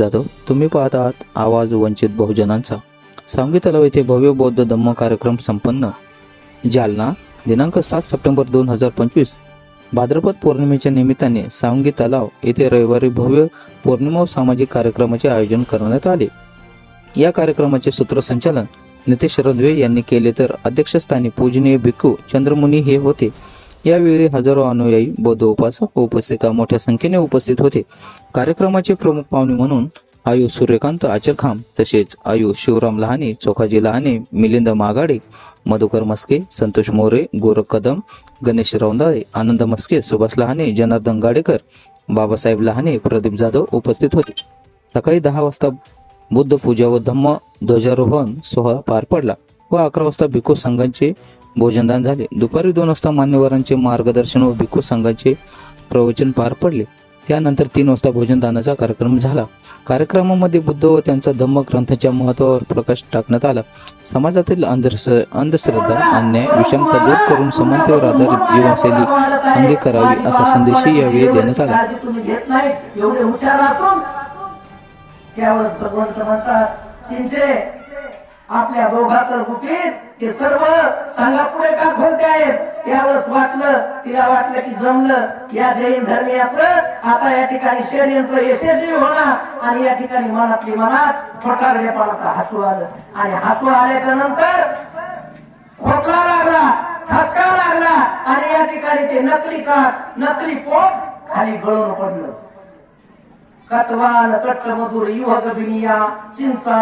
जाधव तुम्ही पाहत आहात आवाज वंचित बहुजनांचा. सांगवी तलाव येथे भव्य बौद्ध धम्म कार्यक्रम संपन्न. जालना दिनांक सात सप्टेंबर दोन हजार पंचवीस. भाद्रपद पौर्णिमेच्या निमित्ताने सांगी तलाव येथे रविवारी भव्य पौर्णिमा व सामाजिक कार्यक्रमाचे आयोजन करण्यात आले. या कार्यक्रमाचे सूत्रसंचालन नितेश रदवे यांनी केले तर अध्यक्षस्थानी पूजनीय भिक्खू चंद्रमुनी हे होते. यावेळी हजारो अनुयायी बौद्ध उपासक उपस्थिता उपासिका मोठ्या संख्येने उपस्थित होते. कार्यक्रमाचे प्रमुख पाहुणे म्हणून आयु सूर्यकांत आचरखाम तसेच आयु शिवराम लहाने चोखाजी लहाने मिलिंद मागाडे मधुकर मस्के संतोष मोरे गोरख कदम गणेश रौंदाळे आनंद मस्के सुभाष लहाने जनार्दन गाडेकर बाबासाहेब लहाने प्रदीप जाधव उपस्थित होते. सकाळी दहा वाजता बुद्ध पूजा व धम्म ध्वजारोहण सोहळा पार पडला व अकरा वाजता भिक्खू संघांचे भोजनदान झाले. दुपारी दोन वाजता मान्यवरांचे मार्गदर्शन व भिक्खू संघाचे प्रवचन पार पडले. त्यानंतर तीन वाजता भोजनदानाचा कार्यक्रम झाला. कार्यक्रमामध्ये बुद्ध व त्यांचा धम्म ग्रंथाच्या महत्वावर प्रकाश टाकण्यात आला. समाजातील अंधश्र अंधश्रद्धा अन्याय विषमता दूर करून समानतेवर आधारित जीवनशैली अंगीकारावी असा संदेशही यावेळी देण्यात आला. त्यावर भगवंत म्हणतात आपल्या दोघाचं गुपित ते सर्व सांगा पुढे का खोलते आहेत? यावेळेस वाटलं तिला वाटलं की जमलं या जैन धर्मियाचं आता या ठिकाणी षडयंत्र यशस्वी होणार आणि या ठिकाणी मनातली मनात फटारडेपणाचा हसू आलं. आणि हसू आल्याच्यानंतर खोकला लागला ठसका लागला आणि या ठिकाणी ते नकली का नकली पोट खाली गळून पडलं. कटवान कट्ट मधुर युवक दुनिया चिंचा